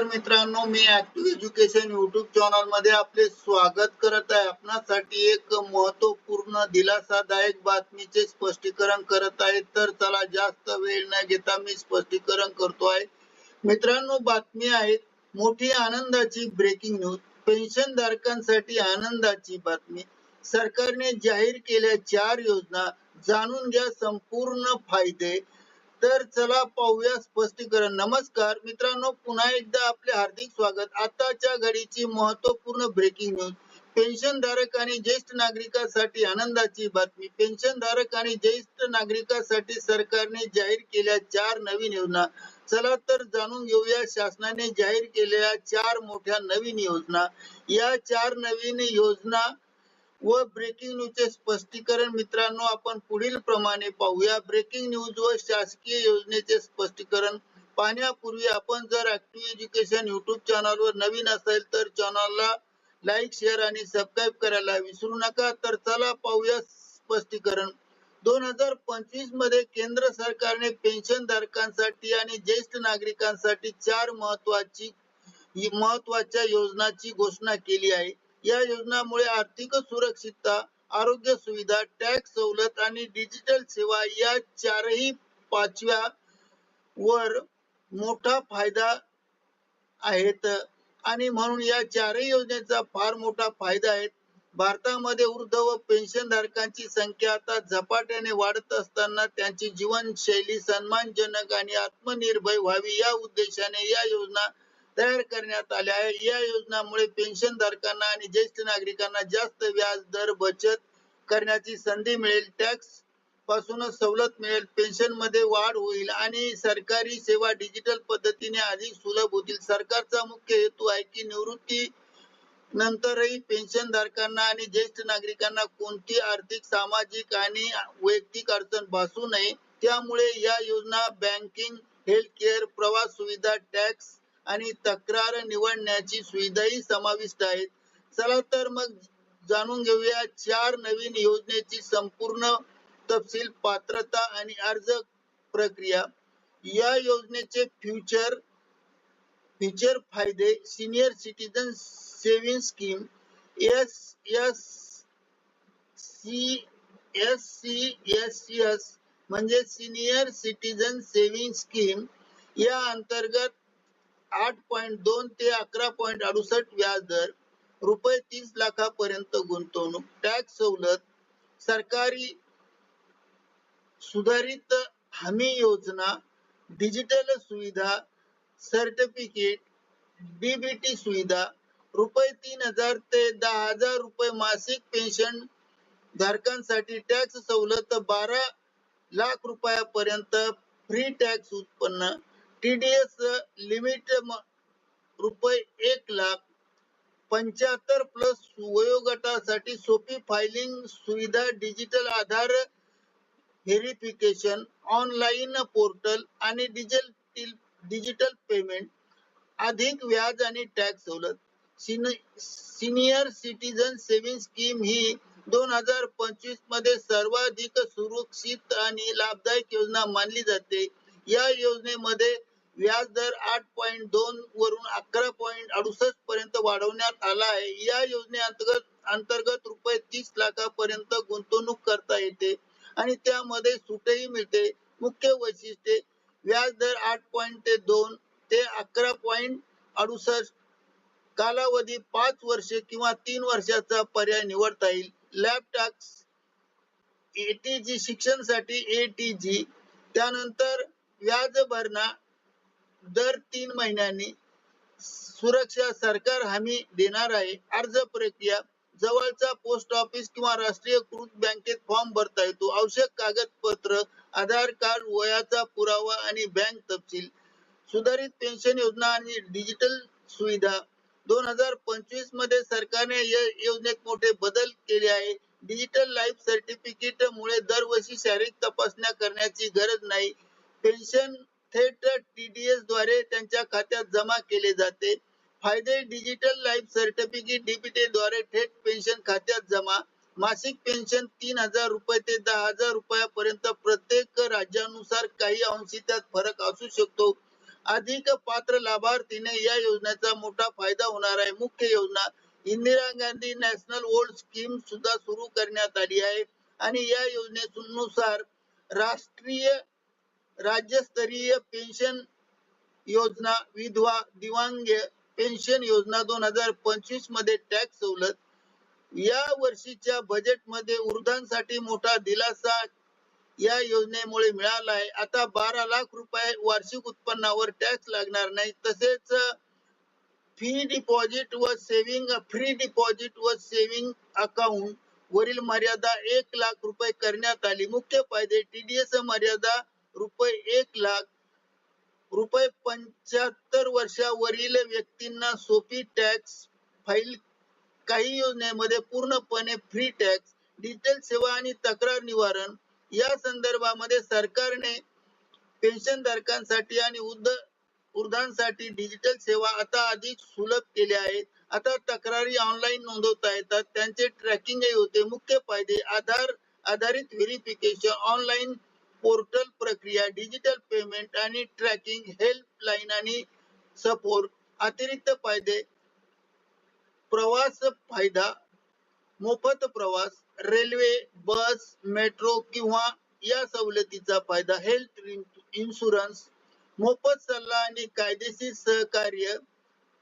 नमस्कार मित्रांनो मी ऍक्टिव्ह एज्युकेशन युट्यूब चॅनलमध्ये आपले स्वागत करत आहे. आपणासाठी एक महत्त्वपूर्ण दिलासादायक बातमीचे स्पष्टीकरण करत आहे. तर चला जास्त वेळ न घेता मी स्पष्टीकरण करतो आहे. मित्रांनो बातमी आहे मोठी आनंदाची ब्रेकिंग न्यूज पेन्शन धारकांसाठी आनंदाची बातमी. सरकारने जाहीर केल्या चार योजना. जाणून घ्या संपूर्ण फायदे. तर चला पाहूया स्पष्टीकरण. नमस्कार मित्रांनो पुन्हा एकदा आपले हार्दिक स्वागत. आताच्या घडीची महत्त्वपूर्ण ब्रेकिंग न्यूज पेन्शन धारक आणि ज्येष्ठ नागरिकांसाठी आनंदाची बातमी. पेन्शन धारक आणि ज्येष्ठ नागरिकांसाठी सरकारने जाहीर केल्या चार नवीन योजना. चला तर जाणून घेऊया शासनाने जाहीर केलेल्या चार मोठ्या नवीन योजना. या चार नवीन योजना व ब्रेकिंग न्यूजचे स्पष्टीकरण मित्रांनो आपण पुढील प्रमाणे पाहूया. ब्रेकिंग न्यूज व शासकीय योजनेचे स्पष्टीकरण पाहण्यापूर्वी आपण जर ऍक्टिव्ह एज्युकेशन युट्यूब चॅनलवर नवीन असेल तर चॅनलला लाईक शेअर आणि सबस्क्राईब करायला विसरू नका. तर चला पाहूया स्पष्टीकरण. दोन हजार पंचवीसमध्ये केंद्र सरकारने पेन्शन धारकांसाठी आणि ज्येष्ठ नागरिकांसाठी चार महत्वाची महत्त्वाच्या योजनाची घोषणा केली आहे. या योजनामुळे आर्थिक सुरक्षितता आरोग्य सुविधा टॅक्स सवलत आणि डिजिटल सेवा या चारही पाचव्या वर मोठा फायदा आहेत. आणि म्हणून या चारही योजनेचा फार मोठा फायदा आहे. भारतामध्ये वृद्ध व पेन्शन धारकांची संख्या आता झपाट्याने वाढत असताना त्यांची जीवनशैली सन्मानजनक आणि आत्मनिर्भर व्हावी या उद्देशाने या योजना तयार करण्यात आल्या आहे. या योजनामुळे पेन्शन धारकांना आणि ज्येष्ठ नागरिकांना जास्त व्याज दर बचत करण्याची संधी मिळेल. टॅक्स पासूनच सवलत मिळेल. पेन्शनमध्ये वाढ होईल आणि सरकारी सेवा डिजिटल पद्धतीने अधिक सुलभ होतील. सरकारचा मुख्य हेतू आहे की निवृत्ती नंतरही पेन्शन धारकांना आणि ज्येष्ठ नागरिकांना कोणती आर्थिक सामाजिक आणि वैयक्तिक अडचण भासू नये त्यामुळे या योजना बँकिंग हेल्थ केअर प्रवास सुविधा टॅक्स आणि तक्रार निवडण्याची सुविधाही समाविष्ट आहेत चला तर मग जाणून घेऊया चार नवीन योजनेची संपूर्ण तपशील पात्रता आणि अर्ज प्रक्रिया या योजनेचे फ्युचर फीचर फायदे senior citizen saving scheme S S C S C S S म्हणजे सिनियर सिटीजन सेव्हिंग स्कीम या अंतर्गत आठ पॉईंट दोन ते अकरा पॉईंट अडुसष्ट व्याज दर रुपये तीस लाखापर्यंत गुंतवणूक टॅक्स सवलत सरकारी सुधारित हमी योजना डिजिटल सुविधा सर्टिफिकेट डीबीटी सुविधा रुपये तीन हजार ते दहा हजार रुपये मासिक पेन्शन धारकांसाठी टॅक्स सवलत बारा लाख रुपयापर्यंत फ्री टॅक्स उत्पन्न टीडीएस लिमिट रुपये एक लाख पंच्याहत्तर प्लस वयोगटासाठी सोपी फायलिंग सुविधा digital Aadhaar verification online portal आणि डिजिटल डिजिटल पेमेंट अधिक व्याज आणि टॅक्स सवलत. सिनियर सिटीजन सेव्हिंग स्कीम ही दोन हजार पंचवीसमध्ये सर्वाधिक सुरक्षित आणि लाभदायक योजना मानली जाते. या योजनेमध्ये व्याज दर आठ पॉईंट दोन वरून अकरा पॉईंट अडुसष्ट पर्यंत वाढवण्यात आला आहे. या योजनेअंतर्गत अंतर्गत रुपये तीस लाखापर्यंत गुंतवणूक करता येते आणि त्यामध्ये सूटही मिळते. मुख्य वैशिष्ट्ये व्याज दर आठ पॉईंट ते दोन ते अकरा पॉईंट अडुसष्ट कालावधी पाच वर्षे किंवा तीन वर्षाचा पर्याय निवडता येईल. लॅब टॅक्स एटीजी शिक्षणसाठी एटीजी त्यानंतर व्याज भरणा दर तीन महिन्यांनी सुरक्षा सरकार हमी देणार आहे. अर्ज प्रक्रिया जवळचा पोस्ट ऑफिस किंवा राष्ट्रीयकृत बँकेत फॉर्म भरता येतो. आवश्यक कागदपत्र आधार कार्ड वयाचा पुरावा आणि बँक तपशील सुधारित पेन्शन योजना आणि डिजिटल सुविधा. दोन हजार पंचवीसमध्ये सरकारने या योजनेत मोठे बदल केले आहे. डिजिटल लाईफ सर्टिफिकेट मुळे दरवर्षी शारीरिक तपासण्या करण्याची गरज नाही. पेन्शन थेट टीडीएसद्वारे त्यांच्या खात्यात जमा केले जाते. फायदे डिजिटल लाईफ सर्टिफिकेट डीबीटी द्वारे थेट पेन्शन खात्यात जमा. मासिक पेन्शन तीन हजार रुपये ते दहा हजार रुपयापर्यंत प्रत्येक राज्यानुसार काही अंशी त्यात फरक असू शकतो. अधिक पात्र लाभार्थीने या योजनेचा मोठा फायदा होणार आहे. मुख्य योजना Indira Gandhi national old scheme सुद्धा सुरू करण्यात आली आहे. आणि या योजनेनुसार राष्ट्रीय राज्यस्तरीय पेन्शन योजना विधवा दिवांग पेन्शन योजना दोन हजार पंचवीसमध्ये टॅक्स सवलत. या वर्षीच्या बजेटमध्ये वृद्धांसाठी मोठा दिलासा या योजनेमुळे मिळाला आहे आता बारा लाख रुपये वार्षिक उत्पन्नावर टॅक्स लागणार नाही. तसेच फी डिपॉझिट व सेव्हिंग फ्री डिपॉझिट व सेव्हिंग अकाउंट वरील मर्यादा एक लाख रुपये करण्यात आली. मुख्य फायदे टीडीएस मर्यादा रुपये एक लाख रुपये पंच्याहत्तर वर्षावरील व्यक्तींना सोपी टॅक्स फाईल काही योजनेमध्ये पूर्णपणे फ्री टॅक्स डिजिटल सेवा आणि तक्रार निवारण या संदर्भामध्ये सरकारने पेन्शन धारकांसाठी आणि वृद्धांसाठी डिजिटल सेवा आता अधिक सुलभ केल्या आहेत. आता तक्रारी ऑनलाईन नोंदवता येतात. त्यांचे ट्रॅकिंगही होते. मुख्य फायदे आधार आधारित व्हेरिफिकेशन ऑनलाईन पोर्टल प्रक्रिया डिजिटल पेमेंट आणि ट्रॅकिंग हेल्पलाईन आणि सपोर्ट अतिरिक्त फायदे प्रवास फायदा मोफत प्रवास रेल्वे बस मेट्रो किंवा या सवलतीचा फायदा हेल्थ इन्शुरन्स मोफत सल्ला आणि कायदेशीर सहकार्य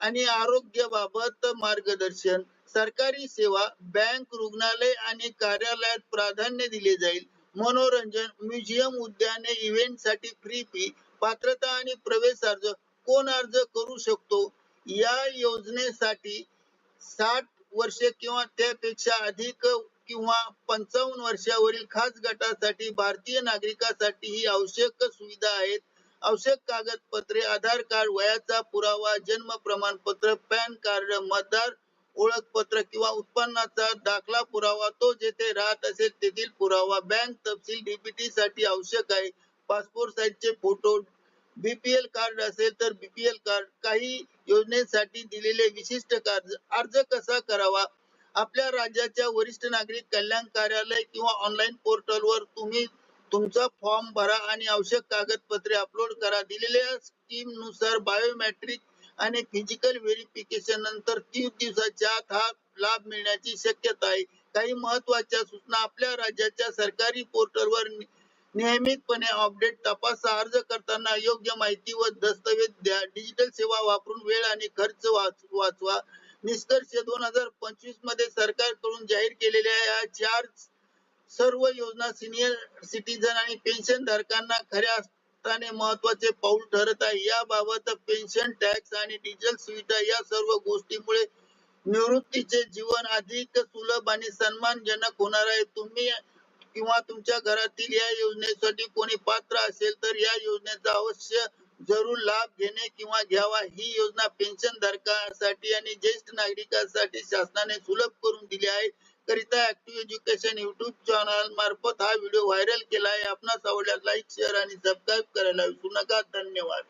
आणि आरोग्याबाबत मार्गदर्शन सरकारी सेवा बँक रुग्णालय आणि कार्यालयात प्राधान्य दिले जाईल. मनोरंजन म्युझियम उद्याने इव्हेंटसाठी फ्री फी पात्रता आणि प्रवेश अर्ज कोण अर्ज करू शकतो? या योजनेसाठी साठ वर्षे किंवा त्यापेक्षा अधिक किंवा पंचावन्न वर्षावरील खास गटासाठी भारतीय नागरिकांसाठी ही आवश्यक सुविधा आहेत. आवश्यक कागदपत्रे आधार कार्ड वयाचा पुरावा जन्म प्रमाणपत्र पॅन कार्ड मतदार ओळखपत्र किंवा उत्पन्नाचा दाखला पुरावा तो जेथे राहत असेल तेथील पुरावा बँक तपशील डीबीटी साठी आवश्यक आहे. पासपोर्ट साईजचे फोटो बीपीएल कार्ड असेल तर बीपीएल कार्ड काही योजनेसाठी दिलेले विशिष्ट कार्ड अर्ज कसा करावा? आपल्या राज्याच्या वरिष्ठ नागरिक कल्याण कार्यालय किंवा ऑनलाईन पोर्टलवर तुम्ही तुमचा फॉर्म भरा आणि आवश्यक कागदपत्रे अपलोड करा. दिलेल्या स्कीमनुसार बायोमेट्रिक आणि फिजिकल व्हेरिफिकेशन नंतर तीस दिवसाच्या आत हा लाभ मिळण्याची शक्यता आहे. काही महत्त्वाच्या सूचना. आपल्या राज्याच्या सरकारी पोर्टलवर नियमितपणे अपडेट तपासा. अर्ज करताना योग्य माहिती व दस्तवेज द्या. डिजिटल सेवा वापरून वेळ आणि खर्च वाचवा. निष्कर्ष दोन हजार पंचवीसमध्ये सरकारकडून जाहीर केलेल्या या चार सर्व योजना सिनियर सिटीजन आणि पेन्शन धारकांना खऱ्या अर्थाने महत्त्वाचे पाऊल ठरत आहे. याबाबत पेन्शन टॅक्स आणि डिझेल सुविधा या सर्व गोष्टीमुळे निवृत्तीचे जीवन अधिक सुलभ आणि सन्मानजनक होणार आहे. तुम्ही किंवा तुमच्या घरातील या योजनेसाठी कोणी पात्र असेल तर या योजनेचा अवश्य जरूर लाभ घेणे किंवा घ्यावा. ही योजना पेन्शन धारकांसाठी आणि ज्येष्ठ नागरिकांसाठी शासनाने सुलभ करून दिली आहे. करिता ऍक्टिव्ह एज्युकेशन युट्यूब चॅनल मार्फत हा व्हिडिओ व्हायरल केला आहे आपणास आवडल्यास लाईक शेअर आणि सबस्क्राईब करायला विसरू नका. धन्यवाद.